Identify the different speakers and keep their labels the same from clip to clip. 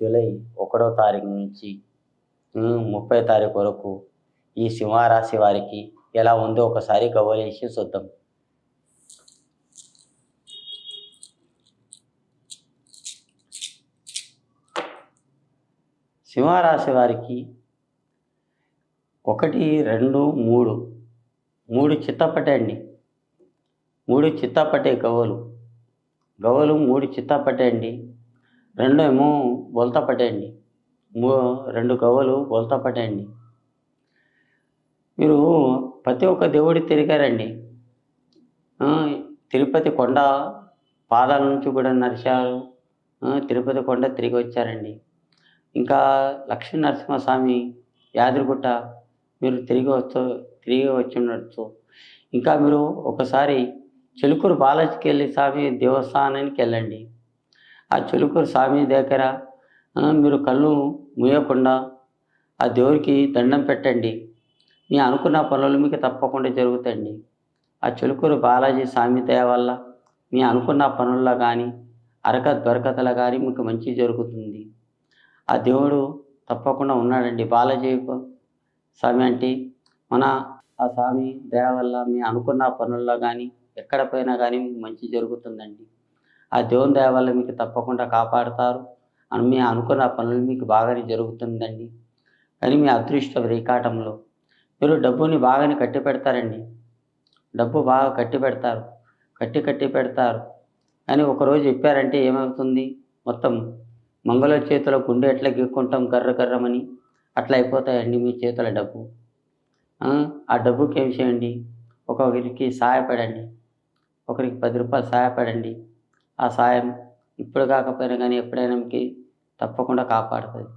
Speaker 1: July ఒకటో తారీఖు నుంచి ముప్పై తారీఖు వరకు ఈ సింహరాశి వారికి ఎలా ఉందో ఒకసారి గవ్వలేసి చూద్దాం. సింహరాశి వారికి ఒకటి రెండు మూడు మూడు చిత్తపట్టండి మూడు చిత్తపటే గవ్వలు. గవలు మూడు చిత్తపట్టండి రెండు ఏమో బొలత పట్టేయండి. మూ రెండు కవ్వలు బొలత పట్టేయండి. మీరు ప్రతి ఒక్క దేవుడి తిరిగారండి. తిరుపతి కొండ పాదాల నుంచి కూడా నరిశారు తిరుపతి కొండ తిరిగి వచ్చారండి. ఇంకా లక్ష్మీ నరసింహస్వామి యాదగిరిగుట్ట మీరు తిరిగి వచ్చు తిరిగి వచ్చి ఇంకా మీరు ఒకసారి చిలుకూరు బాలాజీకి వెళ్ళి స్వామి దేవస్థానానికి వెళ్ళండి. ఆ చిలుకూరు స్వామి దగ్గర మీరు కళ్ళు మూయకుండా ఆ దేవుడికి దండం పెట్టండి. మీ అనుకున్న పనులు మీకు తప్పకుండా జరుగుతండి ఆ చిలుకూరు బాలాజీ స్వామి దయ వల్ల మీ అనుకున్న పనుల్లో కానీ అరకత్ బరకతల కానీ మీకు మంచి జరుగుతుంది. ఆ దేవుడు తప్పకుండా ఉన్నాడండి. బాలాజీ స్వామి అంటే మన ఆ స్వామి దయ వల్ల మీ అనుకున్న పనుల్లో కానీ ఎక్కడ పోయినా కానీ మీకు మంచి జరుగుతుందండి. ఆ దేవుని దయ మీకు తప్పకుండా కాపాడతారు. అని మీ అనుకున్న పనులు మీకు బాగానే జరుగుతుందండి. కానీ మీ అదృష్ట రేకాటంలో. మీరు డబ్బుని బాగానే కట్టి పెడతారండి. డబ్బు బాగా కట్టి పెడతారు. కట్టి కట్టి పెడతారు. కానీ ఒకరోజు చెప్పారంటే ఏమవుతుంది? మొత్తం మంగళ చేతిలో గుండె ఎట్లా గీక్కుంటాం కర్ర కర్రమని? అట్లా అయిపోతాయండి మీ చేతుల డబ్బు. ఆ, ఆ డబ్బుకి ఏం చేయండి? ఒకరికి సహాయపడండి ఒకరికి పది రూపాయలు సహాయపడండి ఆ సాయం ఇప్పుడు కాకపోయినా కానీ ఎప్పుడైనా మీకు తప్పకుండా కాపాడుతుంది.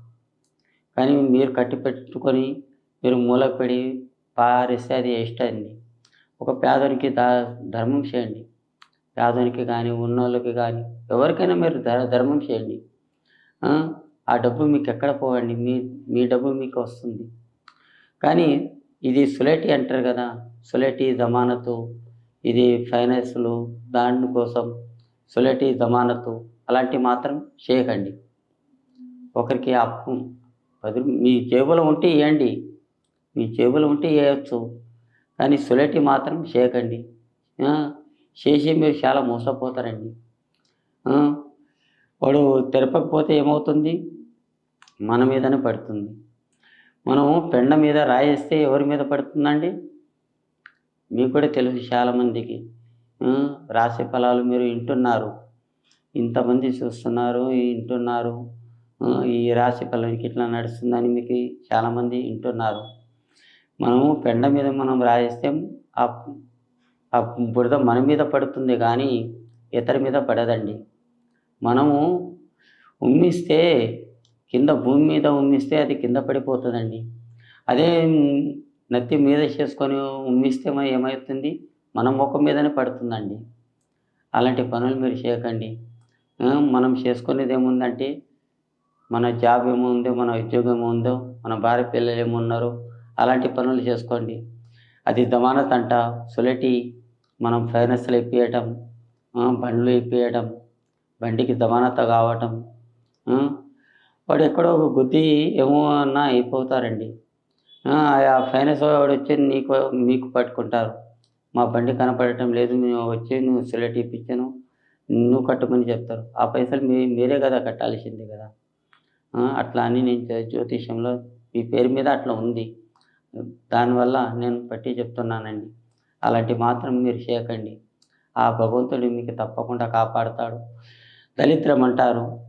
Speaker 1: కానీ మీరు కట్టి పెట్టుకొని మీరు మూలకు పెడి పారేస్తే అది ఇష్టండి. ఒక పేదనికి దా ధర్మం చేయండి. పేదనికి కానీ ఉన్నోళ్ళకి కానీ ఎవరికైనా మీరు ధర ధర్మం చేయండి. ఆ, డబ్బు మీకు ఎక్కడ పోవండి? మీ మీ డబ్బు మీకు వస్తుంది. కానీ ఇది సులేటి అంటారు కదా. సులేటి జమానతు ఇది ఫైనాన్స్లు దానికోసం సులేటి జమానతు అలాంటివి మాత్రం చేయకండి. ఒకరికి అప్పు పది మీ జేబులో ఉంటే ఇవ్వండి మీ జేబులో ఉంటే వేయచ్చు కానీ సులేటి మాత్రం చేయకండి. చేసి మీరు చాలా మోసపోతారండి. వాడు తెరపకపోతే ఏమవుతుంది? మన మీదనే పడుతుంది. మనము పెండ మీద రాయేస్తే ఎవరి మీద పడుతుందండి? మీకు కూడా తెలుసు చాలామందికి. రాశి ఫలాలు మీరు వింటున్నారు. ఇంతమంది చూస్తున్నారు వింటున్నారు. ఈ రాశి ఫలానికి ఇట్లా నడుస్తుందని మీకు చాలామంది వింటున్నారు. మనము పెండ మీద మనం రాయిస్తే ఆ ఆ బురద మన మీద పడుతుంది కానీ ఇతరి మీద పడదండి. మనము ఉమ్మిస్తే కింద భూమి మీద ఉమ్మిస్తే అది కింద పడిపోతుందండి. అదే నత్తి మీద చేసుకొని ఉమ్మిస్తే ఏమవుతుంది? మన ముఖం మీదనే పడుతుందండి. అలాంటి పనులు మీరు చేయకండి. మనం చేసుకునేది ఏముందంటే మన జాబ్ ఏముందో మన ఉద్యోగం ఏముందో మన భార్య పిల్లలు ఏమున్నారో అలాంటి పనులు చేసుకోండి. అది దమానత్ అంట సొలటి మనం ఫైనాన్స్లు ఇప్పియటం బండ్లు ఇప్పియటం బండికి దమానత కావటం వాడు ఎక్కడో ఒక గుద్ది ఏమో అన్నా అయిపోతారండి. ఆ, ఆ ఫైనాన్స్ వాడు వచ్చి నీకు మీకు పట్టుకుంటారు. మా బండి కనపడటం లేదు మేము వచ్చి నువ్వు సిలెట్ ఇప్పించాను నువ్వు కట్టమని చెప్తారు. ఆ పైసలు మీ మీరే కదా కట్టాల్సింది కదా. అట్లా అని నేను జ్యోతిష్యంలో మీ పేరు మీద అట్లా ఉంది. దానివల్ల నేను పట్టి చెప్తున్నానండి. అలాంటి మాత్రం మీరు చేయకండి. ఆ భగవంతుడు మీకు తప్పకుండా కాపాడుతాడు. దళిద్రం అంటారు.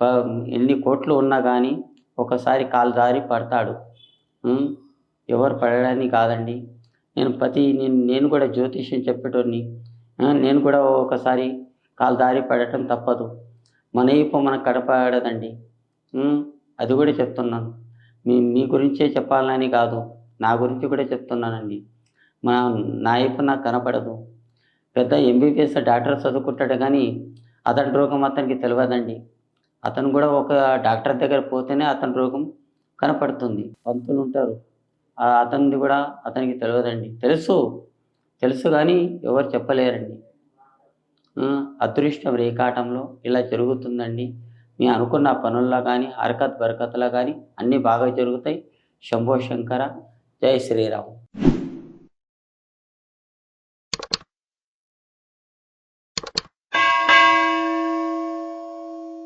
Speaker 1: ప- ఎన్ని కోట్లు ఉన్నా కానీ ఒకసారి కాలు దారి పడతాడు. ఎవరు పడడానికి కాదండి. నేను ప్రతి నేను నేను కూడా జ్యోతిష్యం చెప్పేటోడిని. నేను కూడా ఒకసారి కాలు దారి పడటం తప్పదు. మన ఇప్పు మనకు కడపడదండి అది కూడా చెప్తున్నాను. మీ మీ గురించే చెప్పాలని కాదు. నా గురించి కూడా చెప్తున్నానండి. మా నా ఇప్పు నాకు కనపడదు. పెద్ద ఎంబీబీఎస్ డాక్టర్ చదువుకుంటాడు కానీ అతని రోగం అతనికి తెలియదండి. అతను కూడా ఒక డాక్టర్ దగ్గర పోతేనే అతని రోగం కనపడుతుంది. పంతులు ఉంటారు. అతనిది కూడా అతనికి తెలియదండి తెలుసు. తెలుసు కానీ ఎవరు చెప్పలేరండి. అదృష్టం రేకాటంలో ఇలా జరుగుతుందండి. మీ అనుకున్న పనుల్లో కానీ హరకత్ బరకత్లో కానీ అన్నీ బాగా జరుగుతాయి. శంభో శంకర జై శ్రీరామ్.